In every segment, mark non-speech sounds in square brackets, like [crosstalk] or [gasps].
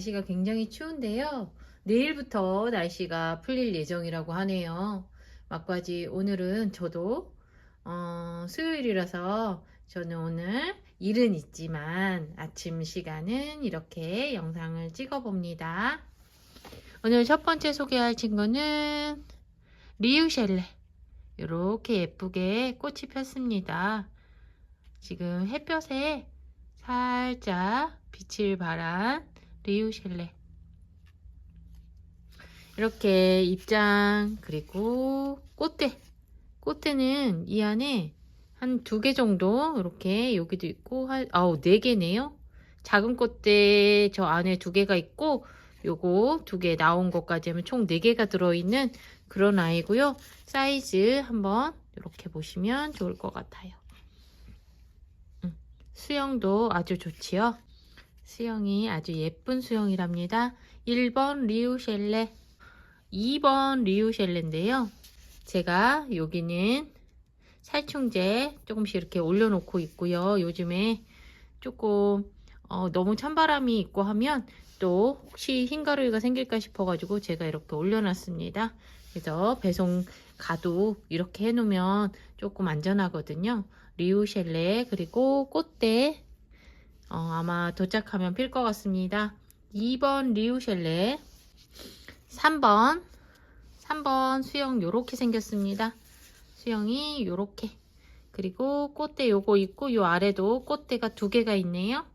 날씨가 굉장히 추운데요. 내일부터 날씨가 풀릴 예정이라고 하네요. 막바지 오늘은 저도 어, 수요일이라서 저는 오늘 일은 있지만 아침 시간은 이렇게 영상을 찍어 봅니다. 오늘 첫 번째 소개할 친구는 리우셸레. 이렇게 예쁘게 꽃이 폈습니다. 지금 햇볕에 살짝 빛을 발한 리우셸레. 이렇게 입장 그리고 꽃대. 꽃대는 이 안에 한 두 개 정도 이렇게 여기도 있고 한 아우 네 개네요. 작은 꽃대 저 안에 두 개가 있고 요거 두 개 나온 것까지 하면 총 네 개가 들어있는 그런 아이고요. 사이즈 한번 이렇게 보시면 좋을 것 같아요. 음, 수영도 아주 좋지요. 수영이 아주 예쁜 수영이랍니다. 1번 리우셸레, 2번 리우셸레인데요. 제가 여기는 살충제 조금씩 이렇게 올려놓고 있고요. 요즘에 조금 어, 너무 찬바람이 있고 하면 또 혹시 흰가루가 생길까 싶어가지고 제가 이렇게 올려놨습니다. 그래서 배송 가도 이렇게 해놓으면 조금 안전하거든요. 리우셸레 그리고 꽃대 어, 아마 도착하면 필 것 같습니다. 2번 리우셸레 3번 3번 수영 요렇게 생겼습니다. 수영이 요렇게 그리고 꽃대 요거 있고 요 아래도 꽃대가 두 개가 있네요.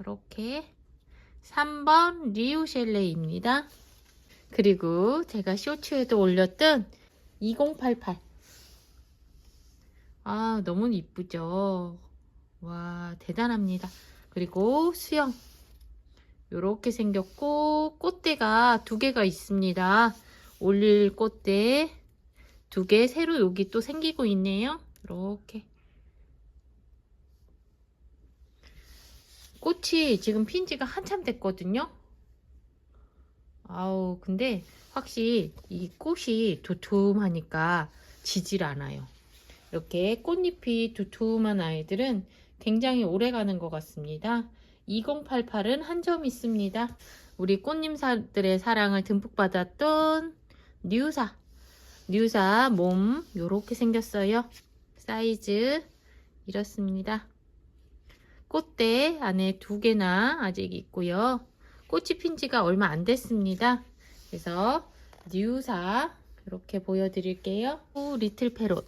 이렇게 3번 리우셸레입니다. 그리고 제가 쇼츠에도 올렸던 2088. 아, 너무 이쁘죠? 와, 대단합니다. 그리고 수영. 요렇게 생겼고, 꽃대가 두 개가 있습니다. 올릴 꽃대 두 개, 새로 여기 또 생기고 있네요. 이렇게. 꽃이 지금 핀 지가 한참 됐거든요. 아우, 근데 확실히 이 꽃이 두툼하니까 지질 않아요. 이렇게 꽃잎이 두툼한 아이들은 굉장히 오래 가는 것 같습니다. 2088은 한 점 있습니다. 우리 꽃님사들의 사랑을 듬뿍 받았던 뉴사. 뉴사 몸 요렇게 생겼어요. 사이즈 이렇습니다. 꽃대 안에 두 개나 아직 있고요. 꽃이 핀 지가 얼마 안 됐습니다. 그래서 뉴사 이렇게 보여드릴게요. 오, 리틀 페롯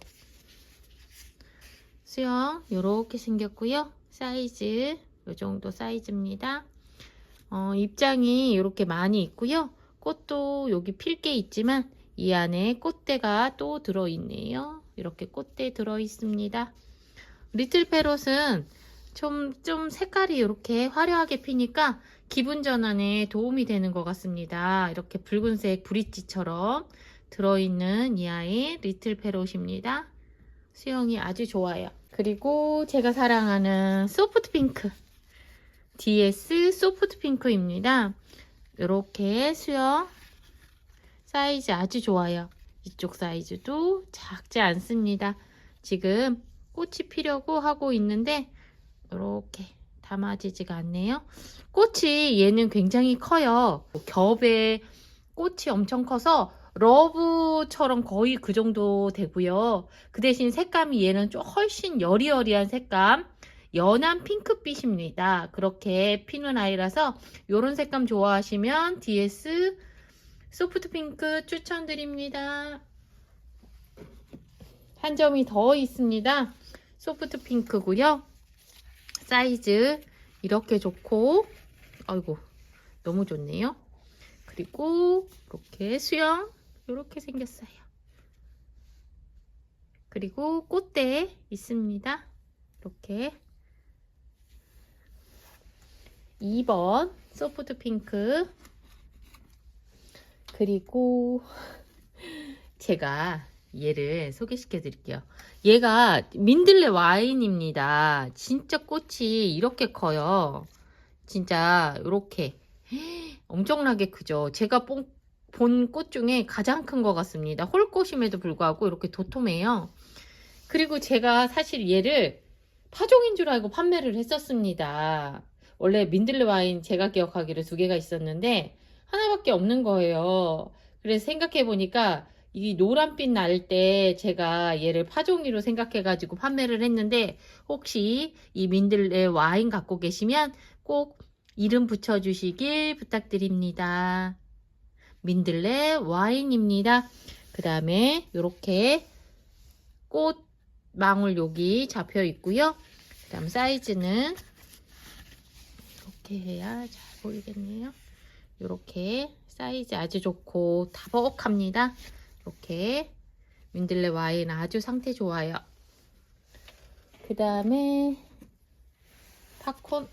수영 이렇게 생겼고요. 사이즈 이 정도 사이즈입니다. 어, 입장이 이렇게 많이 있고요. 꽃도 여기 필 게 있지만 이 안에 꽃대가 또 들어있네요. 이렇게 꽃대 들어있습니다. 리틀 페롯은 좀, 좀 색깔이 이렇게 화려하게 피니까 기분 전환에 도움이 되는 것 같습니다. 이렇게 붉은색 브릿지처럼 들어있는 이 아이 리틀 페롯입니다. 수영이 아주 좋아요. 그리고 제가 사랑하는 소프트 핑크 DS 소프트 핑크입니다. 이렇게 수영 사이즈 아주 좋아요. 이쪽 사이즈도 작지 않습니다. 지금 꽃이 피려고 하고 있는데 이렇게 담아지지가 않네요. 꽃이 얘는 굉장히 커요. 겹에 꽃이 엄청 커서 러브처럼 거의 그 정도 되고요. 그 대신 색감이 얘는 좀 훨씬 여리여리한 색감. 연한 핑크빛입니다. 그렇게 피는 아이라서 이런 색감 좋아하시면 DS 소프트 핑크 추천드립니다. 한 점이 더 있습니다. 소프트 핑크고요. 사이즈 이렇게 좋고 아이고 너무 좋네요. 그리고 이렇게 수영 이렇게 생겼어요. 그리고 꽃대 있습니다. 이렇게 2번 소프트 핑크 그리고 [laughs] 제가 얘를 소개시켜 드릴게요. 얘가 민들레 와인입니다. 진짜 꽃이 이렇게 커요. 진짜 이렇게 [gasps] 엄청나게 크죠. 제가 본 꽃 중에 가장 큰 것 같습니다. 홀꽃임에도 불구하고 이렇게 도톰해요. 그리고 제가 사실 얘를 파종인 줄 알고 판매를 했었습니다. 원래 민들레 와인 제가 기억하기로 두 개가 있었는데 하나밖에 없는 거예요. 그래서 생각해 보니까 이 노란빛 날 때 제가 얘를 파종이로 생각해 가지고 판매를 했는데 혹시 이 민들레 와인 갖고 계시면 꼭 이름 붙여 주시길 부탁드립니다. 민들레 와인입니다. 그 다음에 이렇게 꽃 망울 여기 잡혀 있고요. 그 다음 사이즈는 이렇게 해야 잘 보이겠네요. 이렇게 사이즈 아주 좋고 다복합니다. 이렇게 민들레 와인 아주 상태 좋아요. 그 다음에 팝콘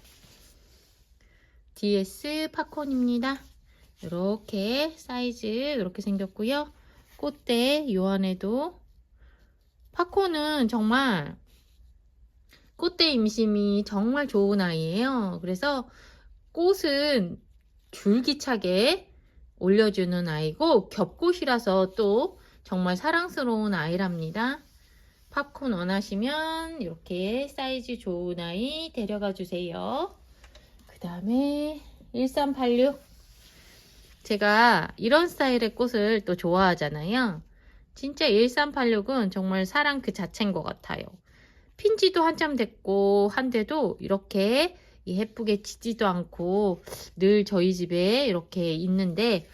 DS 팝콘입니다. 이렇게 사이즈 이렇게 생겼고요. 꽃대 요 안에도 팝콘은 정말 꽃대 임심이 정말 좋은 아이예요. 그래서 꽃은 줄기차게 올려주는 아이고 겹꽃이라서 또 정말 사랑스러운 아이랍니다. 팝콘 원하시면 이렇게 사이즈 좋은 아이 데려가 주세요. 그 다음에 1386 제가 이런 스타일의 꽃을 또 좋아하잖아요. 진짜 1386은 정말 사랑 그 자체인 것 같아요. 핀지도 한참 됐고 한데도 이렇게 예쁘게 지지도 않고 늘 저희 집에 이렇게 있는데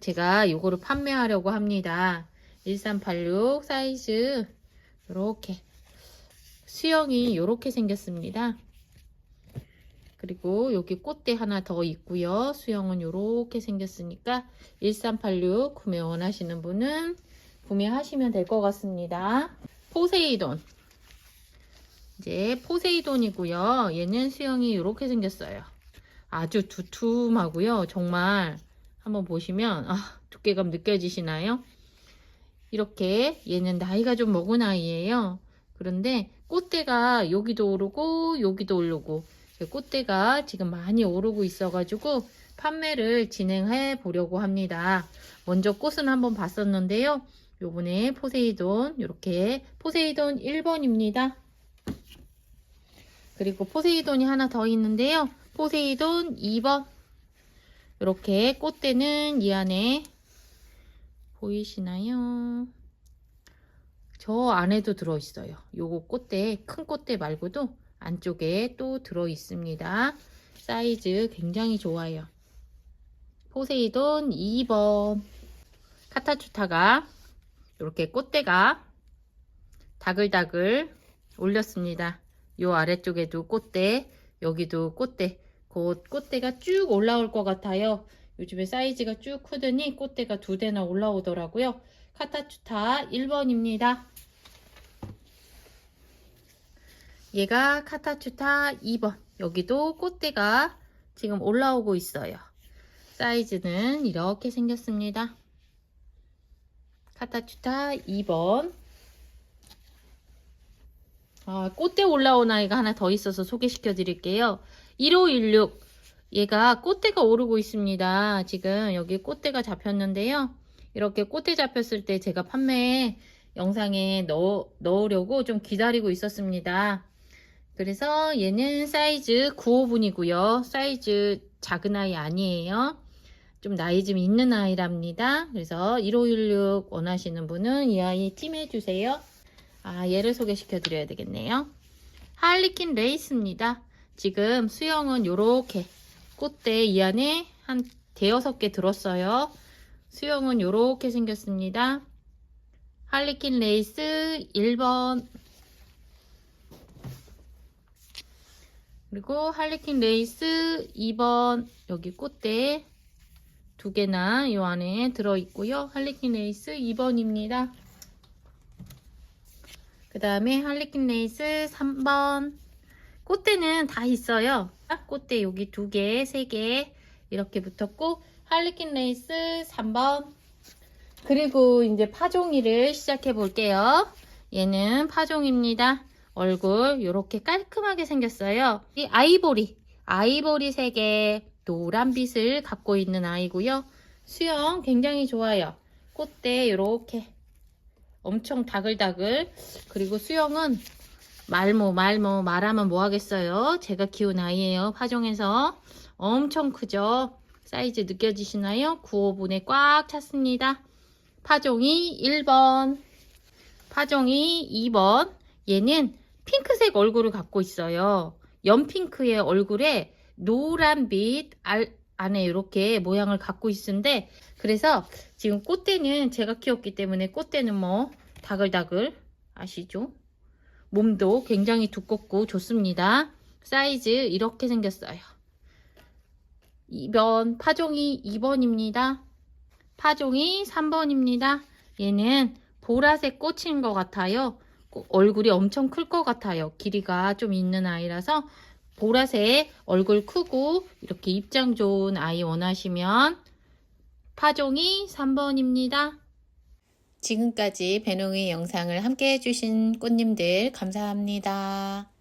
제가 이거를 판매하려고 합니다. 1386 사이즈 이렇게 수영이 이렇게 생겼습니다. 그리고 여기 꽃대 하나 더 있고요. 수영은 이렇게 생겼으니까 1386 구매 원하시는 분은 구매하시면 될 것 같습니다. 포세이돈 이제 포세이돈이고요. 얘는 수영이 이렇게 생겼어요. 아주 두툼하고요. 정말 한번 보시면 아, 두께감 느껴지시나요? 이렇게 얘는 나이가 좀 먹은 아이예요. 그런데 꽃대가 여기도 오르고 여기도 오르고 꽃대가 지금 많이 오르고 있어가지고 판매를 진행해 보려고 합니다. 먼저 꽃은 한번 봤었는데요. 요번에 포세이돈 이렇게 포세이돈 1번입니다. 그리고 포세이돈이 하나 더 있는데요. 포세이돈 2번 이렇게 꽃대는 이 안에 보이시나요? 저 안에도 들어있어요. 요거 꽃대, 큰 꽃대 말고도 안쪽에 또 들어 있습니다. 사이즈 굉장히 좋아요. 포세이돈 2번 카타추타가 이렇게 꽃대가 다글다글 올렸습니다. 요 아래쪽에도 꽃대, 여기도 꽃대, 곧 꽃대가 쭉 올라올 것 같아요. 요즘에 사이즈가 쭉 크더니 꽃대가 두 대나 올라오더라고요. 카타추타 1번입니다. 얘가 카타추타 2번. 여기도 꽃대가 지금 올라오고 있어요. 사이즈는 이렇게 생겼습니다. 카타추타 2번. 아, 꽃대 올라온 아이가 하나 더 있어서 소개시켜 드릴게요. 1516. 얘가 꽃대가 오르고 있습니다. 지금 여기 꽃대가 잡혔는데요. 이렇게 꽃대 잡혔을 때 제가 판매 영상에 넣어, 넣으려고 좀 기다리고 있었습니다. 그래서 얘는 사이즈 9호분이고요. 사이즈 작은 아이 아니에요. 좀 나이 좀 있는 아이랍니다. 그래서 1516 원하시는 분은 이 아이 팀 해 주세요. 아, 얘를 소개시켜 드려야 되겠네요. 할리퀸 레이스입니다. 지금 수영은 요렇게 꽃대 이 안에 한 대여섯 개 들었어요. 수영은 요렇게 생겼습니다. 할리퀸 레이스 1번 그리고 할리퀸 레이스 2번 여기 꽃대 두 개나 이 안에 들어있고요. 할리퀸 레이스 2번입니다. 그 다음에 할리퀸 레이스 3번 꽃대는 다 있어요. 꽃대 여기 두 개, 세 개 이렇게 붙었고 할리퀸 레이스 3번 그리고 이제 파종이를 시작해 볼게요. 얘는 파종입니다. 얼굴 이렇게 깔끔하게 생겼어요. 이 아이보리, 아이보리 색의 노란빛을 갖고 있는 아이고요. 수영 굉장히 좋아요. 꽃대 이렇게 엄청 다글다글 그리고 수영은 말모 말모 말하면 뭐 하겠어요? 제가 키운 아이예요. 파종해서 엄청 크죠? 사이즈 느껴지시나요? 9호분에 꽉 찼습니다. 파종이 1번, 파종이 2번. 얘는 핑크색 얼굴을 갖고 있어요. 연핑크의 얼굴에 노란 빛 알, 안에 이렇게 모양을 갖고 있는데 그래서 지금 꽃대는 제가 키웠기 때문에 꽃대는 뭐 다글다글 아시죠? 몸도 굉장히 두껍고 좋습니다. 사이즈 이렇게 생겼어요. 2번 파종이 2번입니다. 파종이 3번입니다. 얘는 보라색 꽃인 것 같아요. 꼬- 얼굴이 엄청 클 것 같아요. 길이가 좀 있는 아이라서 보라색 얼굴 크고 이렇게 입장 좋은 아이 원하시면 파종이 3번입니다. 지금까지 배농의 영상을 함께 해주신 꽃님들 감사합니다.